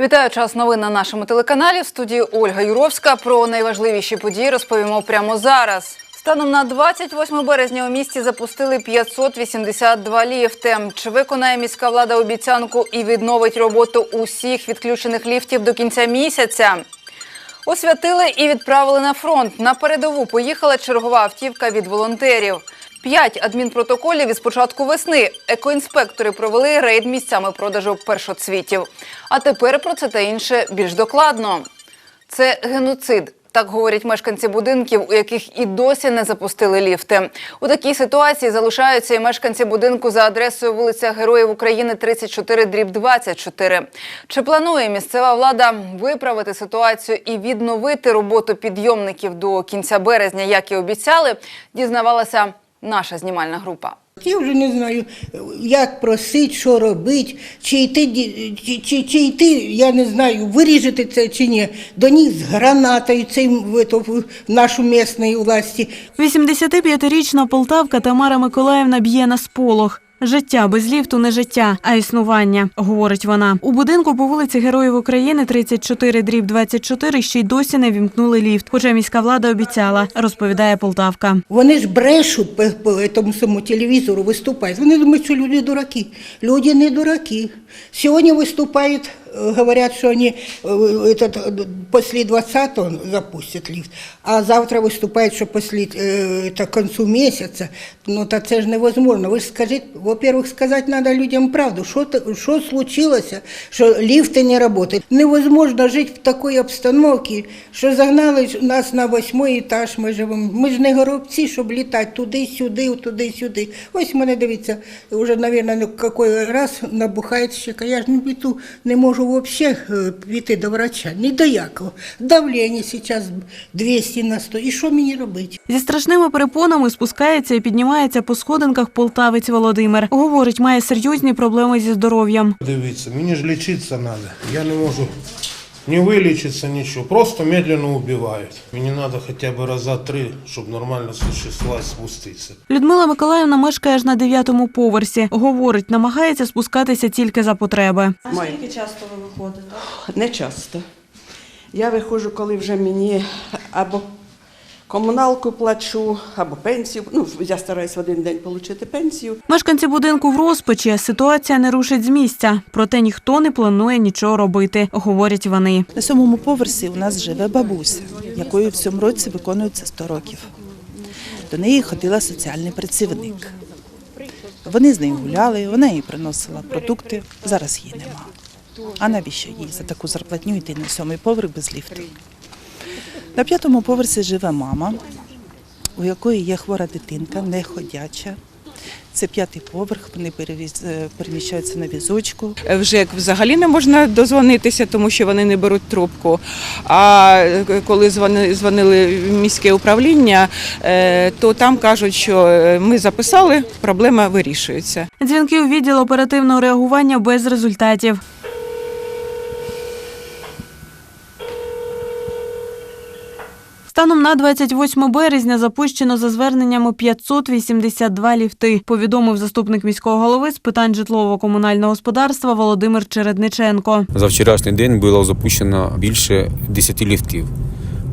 Вітаю час новин на нашому телеканалі. В студії Ольга Юровська. Про найважливіші події розповімо прямо зараз. Станом на 28 березня у місті запустили 582 ліфти. Чи виконає міська влада обіцянку і відновить роботу усіх відключених ліфтів до кінця місяця? Освятили і відправили на фронт. На передову поїхала чергова автівка від волонтерів. П'ять адмінпротоколів із початку весни. Екоінспектори провели рейд місцями продажу першоцвітів. А тепер про це та інше більш докладно. Це геноцид. Так говорять мешканці будинків, у яких і досі не запустили ліфти. У такій ситуації залишаються і мешканці будинку за адресою вулиця Героїв України 34 дріб 24. Чи планує місцева влада виправити ситуацію і відновити роботу підйомників до кінця березня, як і обіцяли, дізнавалася наша знімальна група. Я вже не знаю, як просити, що робити, чи йти, ді- чи, чи, чи йти, я не знаю, виріжете це чи ні. До них з гранатою цей в, в нашу місної власті. 85-річна полтавка Тамара Миколаївна б'є на сполох. Життя без ліфту не життя, а існування, говорить вона. У будинку по вулиці Героїв України 34 дріб 24 ще й досі не вімкнули ліфт. Хоча міська влада обіцяла, розповідає Полтавка. Вони ж брешуть по, по тому самому телевізору, виступають. Вони думають, що люди дураки. Люди не дураки. Сьогодні виступають, говорять, що вони е, этот, е, після 20-го запустять ліфт, а завтра виступають, що після е, та, концу місяця. Ну, та це ж невозможно. Ви ж скажіть, во-первых, сказати треба людям правду, що случилося, що ліфти не працюють. Невозможно жити в такій обстановці, що загнали нас на восьмий етаж, ми живемо. Ми ж не горобці, щоб літати туди-сюди, туди-сюди. Ось мене дивіться, вже, мабуть, який раз набухає щека. Я ж не не можу взагалі піти до врача, ні до якого. Давлення зараз 200 на 100. І що мені робити? Зі страшними перепонами спускається і піднімається по сходинках полтавець Володимир. Говорить, має серйозні проблеми зі здоров'ям. Дивіться, мені ж лічитися треба. Я не можу не вылечится нічого. Просто медленно убивають. Мені треба хоча б раза три, щоб нормально существувати, спуститься. Людмила Миколаївна мешкає аж на дев'ятому поверсі. Говорить, намагається спускатися тільки за потреби. А скільки часто ви виходите? Не часто. Я виходжу, коли вже мені або комуналку плачу, або пенсію. Ну, я стараюсь в один день отримати пенсію. Мешканці будинку в розпачі. Ситуація не рушить з місця. Проте ніхто не планує нічого робити, говорять вони. На сьомому поверсі у нас живе бабуся, якої в цьому році виконується 100 років. До неї ходила соціальний працівник. Вони з нею гуляли, вона їй приносила продукти. Зараз її нема. А навіщо їй за таку зарплатню йти на сьомий поверх без ліфту? На п'ятому поверсі живе мама, у якої є хвора дитинка, неходяча. Це п'ятий поверх, вони перевіз- е, переміщаються на візочку. В ЖЕК взагалі не можна дозвонитися, тому що вони не беруть трубку. А е, коли дзвонили в міське управління, е, то там кажуть, що е, ми записали, проблема вирішується. Дзвінки у відділ оперативного реагування без результатів. Станом на 28 березня запущено за зверненнями 582 ліфти, повідомив заступник міського голови з питань житлово-комунального господарства Володимир Чередниченко. За вчорашній день було запущено більше 10 ліфтів.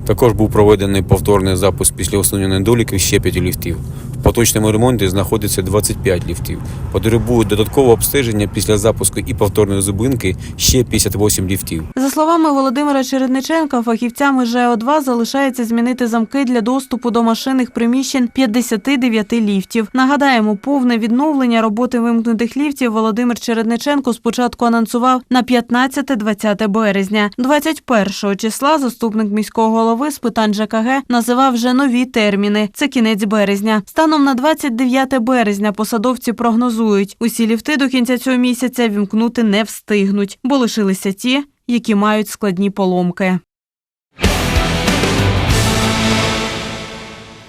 Також був проведений повторний запуск після усунення недоліків ще 5 ліфтів. В поточному ремонті знаходиться 25 ліфтів. Потребують додаткового обстеження після запуску і повторної зупинки ще 58 ліфтів. За словами Володимира Чередниченка, фахівцями ЖЕО-2 залишається змінити замки для доступу до машинних приміщень 59 ліфтів. Нагадаємо, повне відновлення роботи вимкнутих ліфтів Володимир Чередниченко спочатку анонсував на 15-20 березня. 21 числа заступник міського голови з питань ЖКГ називав вже нові терміни. Це кінець березня. Станом на 29 березня посадовці прогнозують, усі ліфти до кінця цього місяця вімкнути не встигнуть, бо лишилися ті, які мають складні поломки.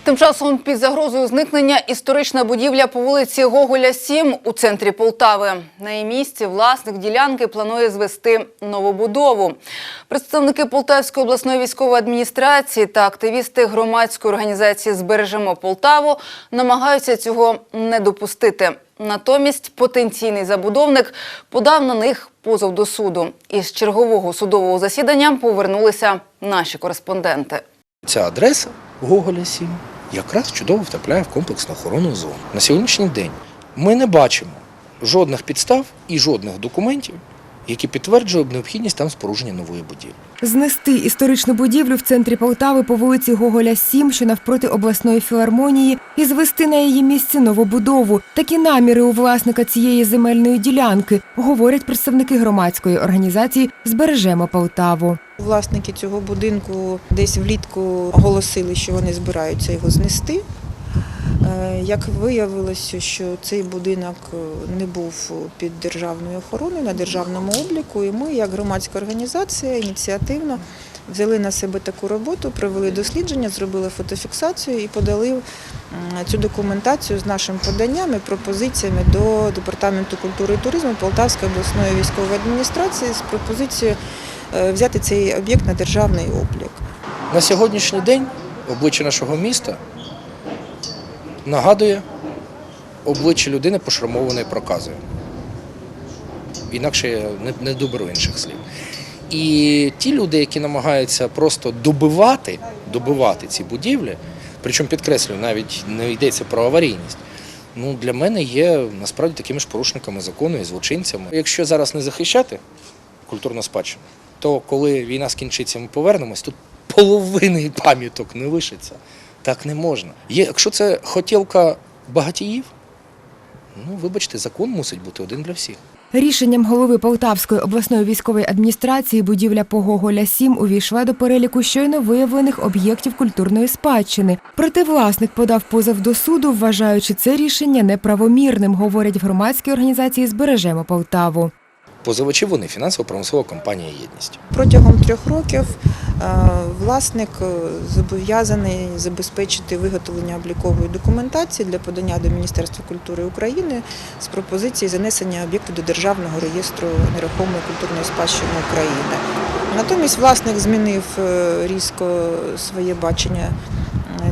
Тим часом під загрозою зникнення історична будівля по вулиці Гоголя 7 у центрі Полтави. На її місці власник ділянки планує звести новобудову. Представники Полтавської обласної військової адміністрації та активісти громадської організації Збережемо Полтаву намагаються цього не допустити. Натомість потенційний забудовник подав на них позов до суду. Із чергового судового засідання повернулися наші кореспонденти. Ця адреса Гоголя 7 якраз чудово втрапляє в комплексну охоронну зону. На сьогоднішній день ми не бачимо жодних підстав і жодних документів, які підтверджують необхідність там спорудження нової будівлі. Знести історичну будівлю в центрі Полтави по вулиці Гоголя 7, що навпроти обласної філармонії, і звести на її місці новобудову. Такі наміри у власника цієї земельної ділянки, говорять представники громадської організації Збережемо Полтаву. Власники цього будинку десь влітку оголосили, що вони збираються його знести. Е, Як виявилося, що цей будинок е, не був під державною охороною на державному обліку, і ми, як громадська організація, ініціативно взяли на себе таку роботу, провели дослідження, зробили фотофіксацію і подали цю документацію з нашим поданням і пропозиціями до департаменту культури і туризму Полтавської обласної військової адміністрації з пропозицією е, взяти цей об'єкт на державний облік. На сьогоднішній день обличчя нашого міста нагадує обличчя людини, пошрамованої проказою. Інакше я не, доберу інших слів. І ті люди, які намагаються просто добивати, добивати ці будівлі, причому підкреслюю, навіть не йдеться про аварійність. Ну, для мене є насправді такими ж порушниками закону і злочинцями. Якщо зараз не захищати культурну спадщину, то коли війна скінчиться, ми повернемось, тут половини пам'яток не лишиться. Так не можна. Є, якщо це хотілка багатіїв, ну вибачте, закон мусить бути один для всіх. Рішенням голови Полтавської обласної військової адміністрації будівля по Гоголя 7 увійшла до переліку щойно виявлених об'єктів культурної спадщини. Проте власник подав позов до суду, вважаючи це рішення неправомірним, говорять в громадській організації Збережемо Полтаву. Позивачі вони фінансово-промислова компанія Єдність. Протягом трьох років е, власник е, зобов'язаний забезпечити виготовлення облікової документації для подання до Міністерства культури України з пропозиції занесення об'єкту до Державного реєстру нерухомої культурної спадщини України. Натомість власник змінив е, різко своє бачення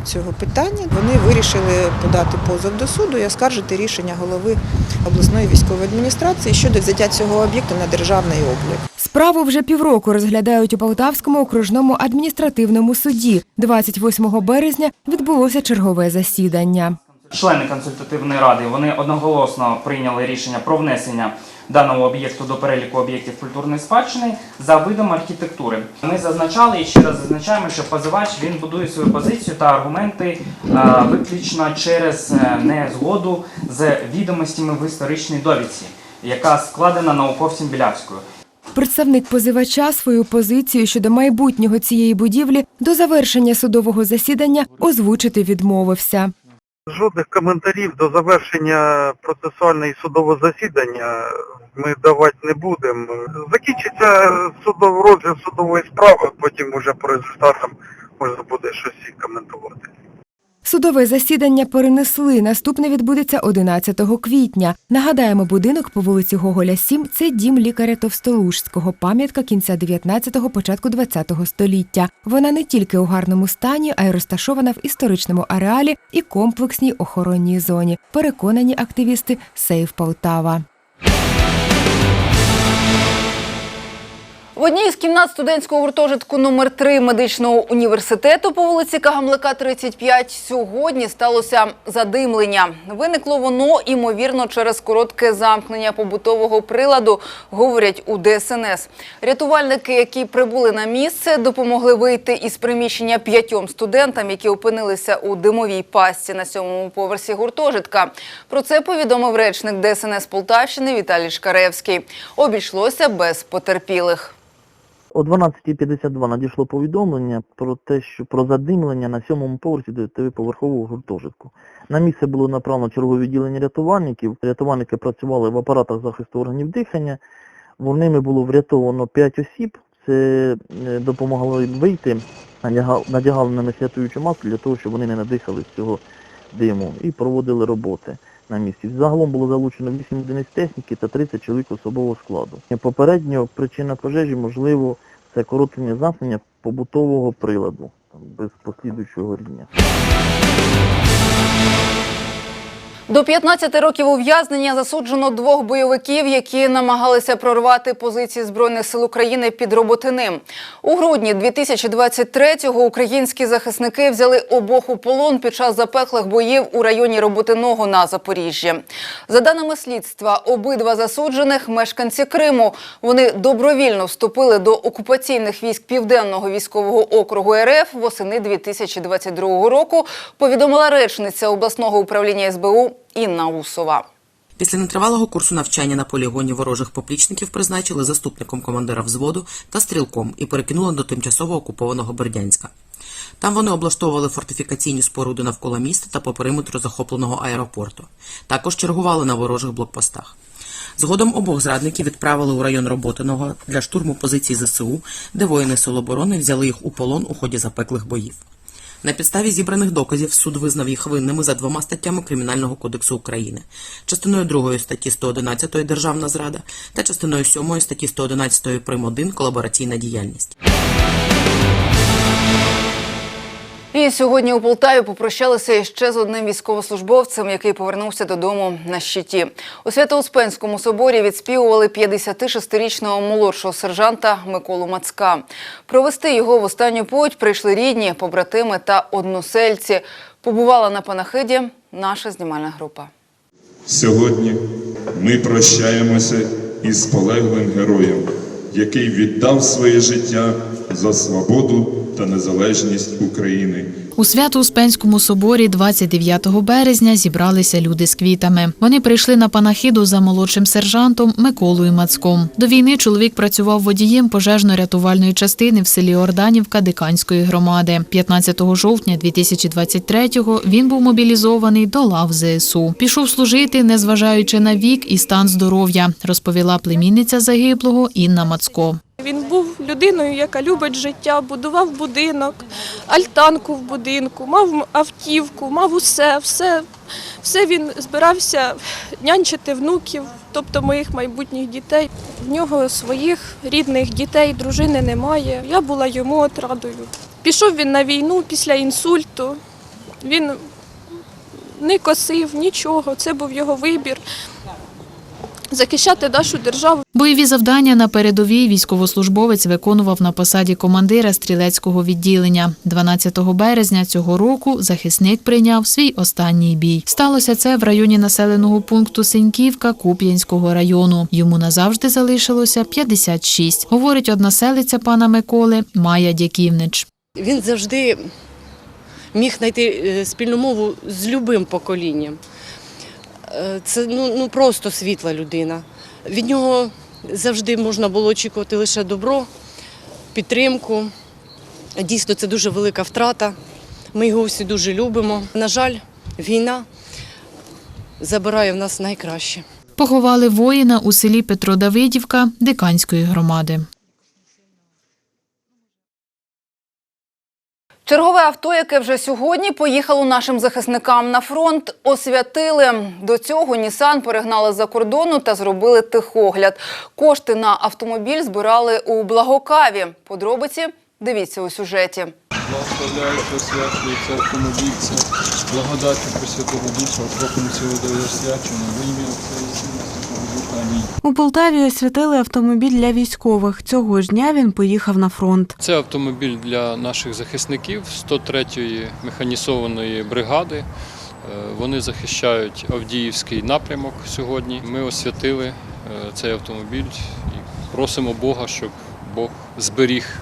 цього питання. Вони вирішили подати позов до суду і оскаржити рішення голови обласної військової адміністрації щодо взяття цього об'єкту на державний облік. Справу вже півроку розглядають у Полтавському окружному адміністративному суді. 28 березня відбулося чергове засідання. Члени консультативної ради вони одноголосно прийняли рішення про внесення даного об'єкту до переліку об'єктів культурної спадщини за видом архітектури. Ми зазначали і ще раз зазначаємо, що позивач він будує свою позицію та аргументи е, виключно через е, незгоду з відомостями в історичній довідці, яка складена науковцем Білявською. Представник позивача свою позицію щодо майбутнього цієї будівлі до завершення судового засідання озвучити відмовився. Жодних коментарів до завершення процесуального і судового засідання ми давати не будемо. Закінчиться судовий розгляд судової справи, потім уже по результатам можна буде щось і коментувати. Судове засідання перенесли. Наступне відбудеться 11 квітня. Нагадаємо, будинок по вулиці Гоголя 7 – це дім лікаря Товстолужського, пам'ятка кінця 19-го, початку 20-го століття. Вона не тільки у гарному стані, а й розташована в історичному ареалі і комплексній охоронній зоні. Переконані активісти Сейв Полтава. В одній із кімнат студентського гуртожитку номер 3 медичного університету по вулиці Кагамлика 35 сьогодні сталося задимлення. Виникло воно, ймовірно, через коротке замкнення побутового приладу, говорять у ДСНС. Рятувальники, які прибули на місце, допомогли вийти із приміщення п'ятьом студентам, які опинилися у димовій пастці на сьомому поверсі гуртожитка. Про це повідомив речник ДСНС Полтавщини Віталій Шкаревський. Обійшлося без потерпілих. О 12.52 надійшло повідомлення про те, що про задимлення на сьомому поверсі 9-поверхового гуртожитку. На місце було направлено чергове відділення рятувальників. Рятувальники працювали в апаратах захисту органів дихання. Ними було врятовано 5 осіб. Це е, допомогли вийти надягали, надягали на них рятуючу маску для того, щоб вони не надихали цього диму і проводили роботи на місці. Загалом було залучено 8 одиниць техніки та 30 чоловік особового складу. Попередньо причина пожежі, можливо, це коротені замкнення побутового приладу без послідуючого горіння. До 15 років ув'язнення засуджено двох бойовиків, які намагалися прорвати позиції збройних сил України під Роботиним. У грудні 2023-го українські захисники взяли обох у полон під час запеклих боїв у районі Роботиного на Запоріжжі. За даними слідства, обидва засуджених мешканці Криму. Вони добровільно вступили до окупаційних військ Південного військового округу РФ восени 2022 року. Повідомила речниця обласного управління СБУ Інна Усова. Після нетривалого курсу навчання на полігоні ворожих поплічників призначили заступником командира взводу та стрілком і перекинули до тимчасово окупованого Бердянська. Там вони облаштовували фортифікаційні споруди навколо міста та по периметру захопленого аеропорту. Також чергували на ворожих блокпостах. Згодом обох зрадників відправили у район Роботиного для штурму позицій ЗСУ, де воїни Силоборони взяли їх у полон у ході запеклих боїв. На підставі зібраних доказів суд визнав їх винними за двома статтями Кримінального кодексу України, частиною 2 статті 111 Державна зрада та частиною 7 статті 111 прим. 1 колабораційна діяльність. І сьогодні у Полтаві попрощалися ще з одним військовослужбовцем, який повернувся додому на щиті. У Свято-Успенському соборі відспівували 56-річного молодшого сержанта Миколу Мацка. Провести його в останню путь прийшли рідні, побратими та односельці. Побувала на панахиді наша знімальна група. Сьогодні ми прощаємося із полеглим героєм, який віддав своє життя за свободу та незалежність України. У Свято-Успенському соборі 29 березня зібралися люди з квітами. Вони прийшли на панахиду за молодшим сержантом Миколою Мацком. До війни чоловік працював водієм пожежно-рятувальної частини в селі Орданівка Диканської громади. 15 жовтня 2023-го він був мобілізований до лав ЗСУ. Пішов служити, незважаючи на вік і стан здоров'я, розповіла племінниця загиблого Інна Мацко. Він був людиною, яка любить життя, будував будинок, альтанку в будинку, мав автівку, мав усе, все, все він збирався нянчити внуків, тобто моїх майбутніх дітей. В нього своїх рідних дітей, дружини немає. Я була йому отрадою. Пішов він на війну після інсульту. Він не косив нічого, це був його вибір. Захищати нашу державу. Бойові завдання на передовій військовослужбовець виконував на посаді командира стрілецького відділення. 12 березня цього року захисник прийняв свій останній бій. Сталося це в районі населеного пункту Синьківка Куп'янського району. Йому назавжди залишилося 56, говорить односелиця пана Миколи Майя Дяківнич. Він завжди міг знайти е, спільну мову з любим поколінням. Е, Це ну, ну просто світла людина. Від нього завжди можна було очікувати лише добро, підтримку. Дійсно, це дуже велика втрата. Ми його всі дуже любимо. На жаль, війна забирає в нас найкраще. Поховали воїна у селі Петродавидівка Диканської громади. Чергове авто, яке вже сьогодні поїхало нашим захисникам на фронт, освятили. До цього Нісан перегнали за кордону та зробили тихогляд. Кошти на автомобіль збирали у Благокаві. Подробиці дивіться у сюжеті. Благословляючи, освячується автомобіль, це благодаті Пресвятого Духа, окропом цілого освячення, во ім'я Отця і Сина і Святого Духа. Амінь. У Полтаві освятили автомобіль для військових. Цього ж дня він поїхав на фронт. Це автомобіль для наших захисників 103-ї механізованої бригади. Е, Вони захищають Авдіївський напрямок сьогодні. Ми освятили е, цей автомобіль і просимо Бога, щоб Бог зберіг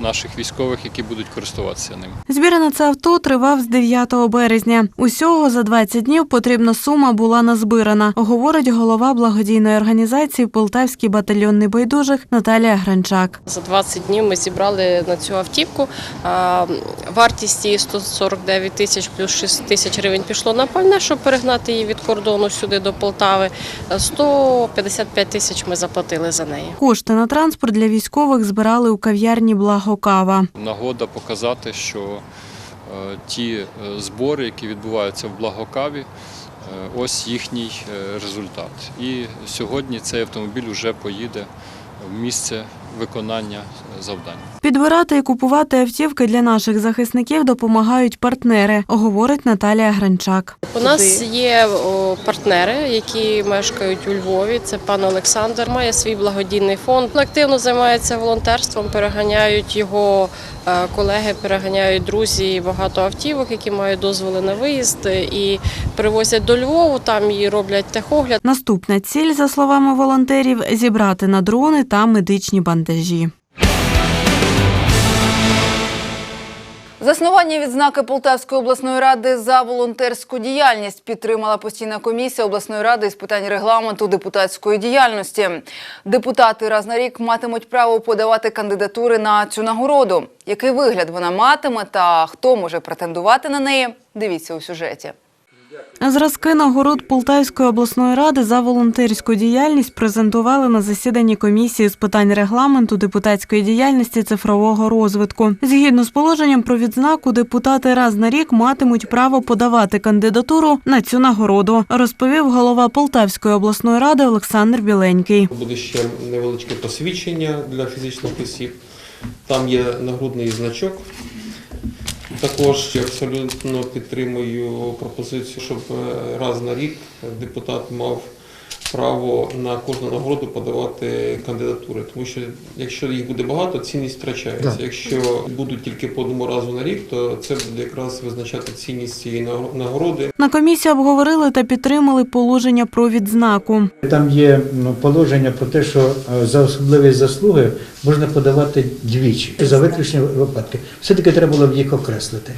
наших військових, які будуть користуватися ним. Збір на це авто тривав з 9 березня. Усього за 20 днів потрібна сума була назбирана, говорить голова благодійної організації Полтавський батальйон небайдужих Наталія Гранчак. За 20 днів ми зібрали на цю автівку. Вартість її 149 тисяч плюс 6 тисяч гривень пішло на пальне, щоб перегнати її від кордону сюди до Полтави. 155 тисяч ми заплатили за неї. Кошти на транспорт для військових збирали у кав'ярні Благо Благокава. Нагода показати, що е, ті е, збори, які відбуваються в Благокаві, е, ось їхній результат. І сьогодні цей автомобіль вже поїде в місце виконання завдань. Підбирати і купувати автівки для наших захисників допомагають партнери, говорить Наталія Гранчак. У нас є партнери, які мешкають у Львові. Це пан Олександр, має свій благодійний фонд. Активно займається волонтерством, переганяють його колеги, переганяють друзі багато автівок, які мають дозволи на виїзд, і привозять до Львову. Там і роблять техогляд. Наступна ціль, за словами волонтерів, зібрати на дрони та медичні бандажі. Заснування відзнаки Полтавської обласної ради за волонтерську діяльність підтримала постійна комісія обласної ради з питань регламенту депутатської діяльності. Депутати раз на рік матимуть право подавати кандидатури на цю нагороду. Який вигляд вона матиме та хто може претендувати на неї? Дивіться у сюжеті. Зразки нагород Полтавської обласної ради за волонтерську діяльність презентували на засіданні комісії з питань регламенту депутатської діяльності цифрового розвитку. Згідно з положенням про відзнаку, депутати раз на рік матимуть право подавати кандидатуру на цю нагороду, розповів голова Полтавської обласної ради Олександр Біленький. Буде ще невеличке посвідчення для фізичних осіб. Там є нагрудний значок. Також абсолютно підтримую пропозицію, щоб е, раз на рік депутат мав право на кожну нагороду подавати кандидатури. Тому що якщо їх буде багато, цінність втрачається. Якщо будуть тільки по одному разу на рік, то це буде якраз визначати цінність цієї нагороди. На комісії обговорили та підтримали положення про відзнаку. Там є ну, положення про те, що е, за особливі заслуги можна подавати двічі за виключні випадки. Все-таки треба було б їх окреслити.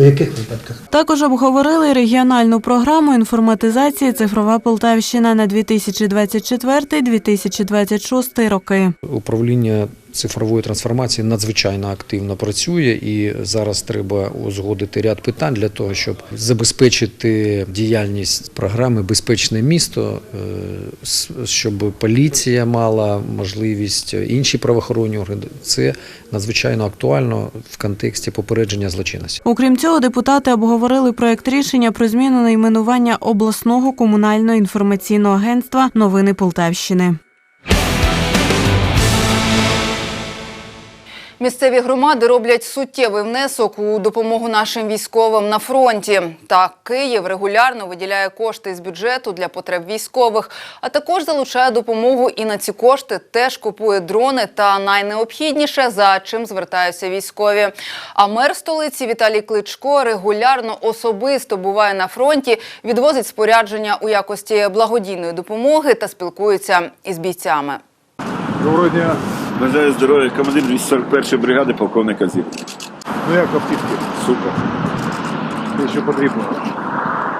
У яких випадках? Також обговорили регіональну програму інформатизації Цифрова Полтавщина на 2024-2026 роки. Управління цифрової трансформації надзвичайно активно працює, і зараз треба узгодити ряд питань для того, щоб забезпечити діяльність програми Безпечне місто, е, щоб поліція мала можливість, інші правоохоронні органи. Це надзвичайно актуально в контексті попередження злочинності. Окрім цього, депутати обговорили проект рішення про зміну найменування обласного комунального інформаційного агентства Новини Полтавщини. Місцеві громади роблять суттєвий внесок у допомогу нашим військовим на фронті. Так, Київ регулярно виділяє кошти з бюджету для потреб військових, а також залучає допомогу і на ці кошти теж купує дрони та найнеобхідніше, за чим звертаються військові. А мер столиці Віталій Кличко регулярно особисто буває на фронті, відвозить спорядження у якості благодійної допомоги та спілкується із бійцями. Доброго дня. Бажаю здоров'я, командир 241-ї бригади, полковник Зір. Ну як автівки? Супер. Те, що потрібно.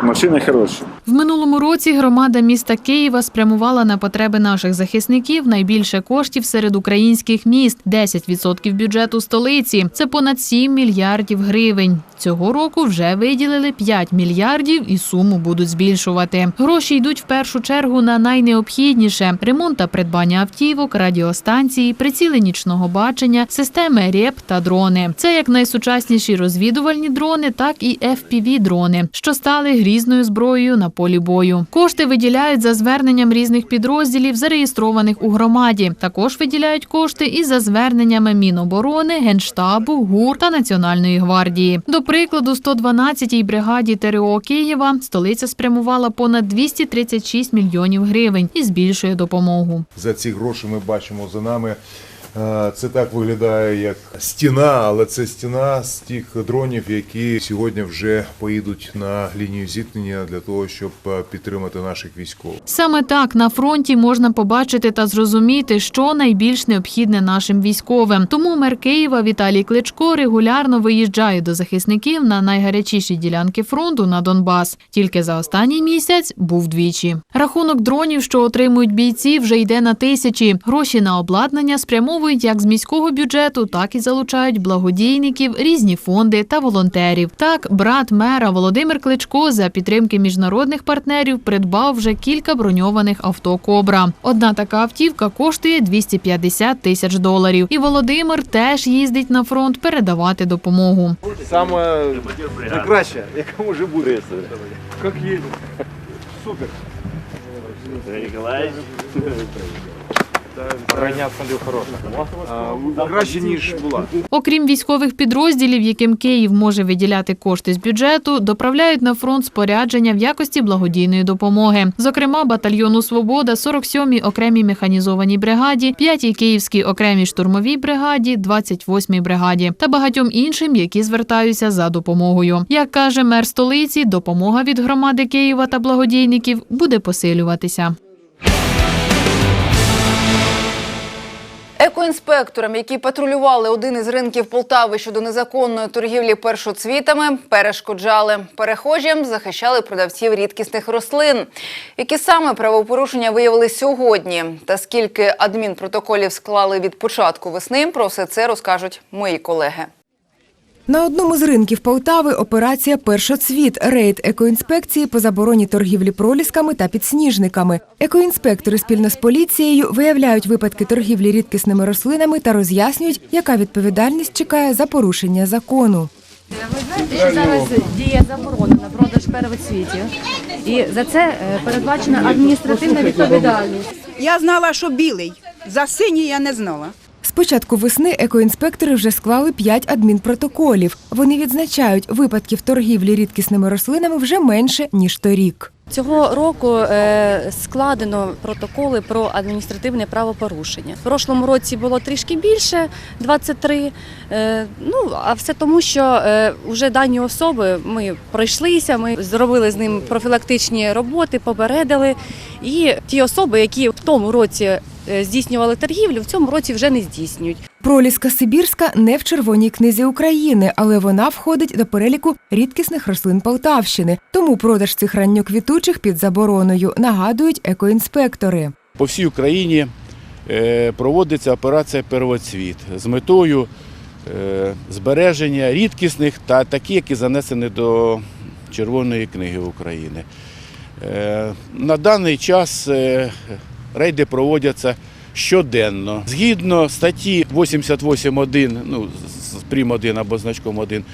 Машини хороші. В минулому році громада міста Києва спрямувала на потреби наших захисників найбільше коштів серед українських міст 10% бюджету столиці. Це понад 7 мільярдів гривень. Цього року вже виділили 5 мільярдів і суму будуть збільшувати. Гроші йдуть в першу чергу на найнеобхідніше: ремонт та придбання автівок, радіостанції, приціли нічного бачення, системи РЕП та дрони. Це як найсучасніші розвідувальні дрони, так і fpv дрони, що стали грізною зброєю на полі бою. Кошти виділяють за зверненням різних підрозділів, зареєстрованих у громаді. Також виділяють кошти і за зверненнями Міноборони, Генштабу, ГУР та Національної гвардії. До прикладу, 112-й бригаді ТРО Києва столиця спрямувала понад 236 мільйонів гривень і збільшує допомогу. За ці гроші ми бачимо за нами. Е, Це так виглядає як стіна, але це стіна з тих дронів, які сьогодні вже поїдуть на лінію зіткнення для того, щоб е, підтримати наших військових. Саме так на фронті можна побачити та зрозуміти, що найбільш необхідне нашим військовим. Тому мер Києва Віталій Кличко регулярно виїжджає до захисників на найгарячіші ділянки фронту на Донбас. Тільки за останній місяць був двічі. Рахунок дронів, що отримують бійці, вже йде на тисячі. Гроші на обладнання спрямовують спрямовують як з міського бюджету, так і залучають благодійників, різні фонди та волонтерів. Так, брат мера Володимир Кличко за підтримки міжнародних партнерів придбав вже кілька броньованих авто Кобра. Одна така автівка коштує 250 тисяч доларів. І Володимир теж їздить на фронт передавати допомогу. Саме найкраще, яка може бути. Як їде. Супер. Ніколаєвич. Краще, ніж була. Окрім військових підрозділів, яким Київ може виділяти кошти з бюджету, доправляють на фронт спорядження в якості благодійної допомоги. Зокрема, батальйону Свобода, 47-й окремій механізованій бригаді, 5-й Київській окремій штурмовій бригаді, 28-й бригаді та багатьом іншим, які звертаються за допомогою. Як каже мер столиці, допомога від громади Києва та благодійників буде посилюватися. Екоінспекторам, які патрулювали один із ринків Полтави щодо незаконної торгівлі першоцвітами, перешкоджали перехожим, захищали продавців рідкісних рослин. Які саме правопорушення виявили сьогодні, та скільки адмінпротоколів склали від початку весни, про все це розкажуть мої колеги. На одному з ринків Полтави операція Першоцвіт рейд екоінспекції по забороні торгівлі пролісками та підсніжниками. Екоінспектори спільно з поліцією виявляють випадки торгівлі рідкісними рослинами та роз'яснюють, яка відповідальність чекає за порушення закону. Ви знаєте, Що зараз діє заборона на продаж первоцвітів. І за це е, передбачена адміністративна відповідальність. Я знала, що білий. За синій я не знала. З початку весни екоінспектори вже склали п'ять адмінпротоколів. Вони відзначають, випадків торгівлі рідкісними рослинами вже менше ніж торік. Цього року е, складено протоколи про адміністративне правопорушення. В прошлому році було трішки більше 23. Е, ну а все тому, що е, вже дані особи ми пройшлися, ми зробили з ним профілактичні роботи, попередили. І ті особи, які в тому році е, здійснювали торгівлю, в цьому році вже не здійснюють. Проліска Сибірська не в Червоній книзі України, але вона входить до переліку рідкісних рослин Полтавщини. Тому продаж цих ранньоквітучих під забороною, нагадують екоінспектори. По всій Україні е, проводиться операція Первоцвіт з метою е, збереження рідкісних та такі, які занесені до Червоної книги України. Е, На даний час е, рейди проводяться щоденно. Згідно статті 88.1, ну, з прим. 1 або значком 1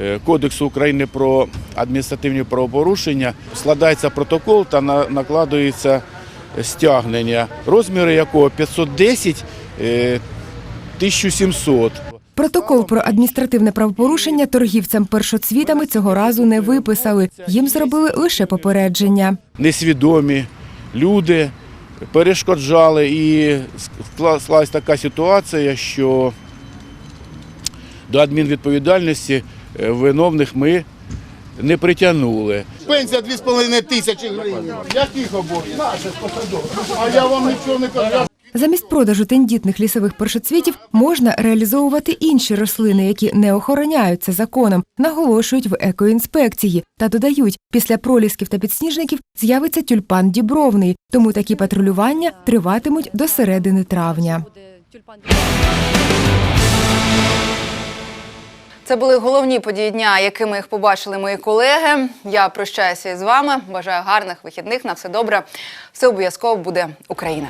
е, Кодексу України про адміністративні правопорушення складається протокол та на- накладується стягнення, розміри якого 510 е, 1700. Протокол про адміністративне правопорушення торгівцям першоцвітами цього разу не виписали. Їм зробили лише попередження. несвідомі люди перешкоджали і скла- склалась така ситуація, що до адмінвідповідальності е, виновних ми не притягнули. Пенсія 2,5 тисячі гривень. Яких обов'язків? А я вам нічого не кажу. Замість продажу тендітних лісових першоцвітів можна реалізовувати інші рослини, які не охороняються законом, наголошують в екоінспекції та додають, після пролісків та підсніжників з'явиться тюльпан дібровний, тому такі патрулювання триватимуть до середини травня. Це були головні події дня, якими їх побачили мої колеги. Я прощаюся із вами. Бажаю гарних вихідних. На все добре. Все обов'язково буде Україна.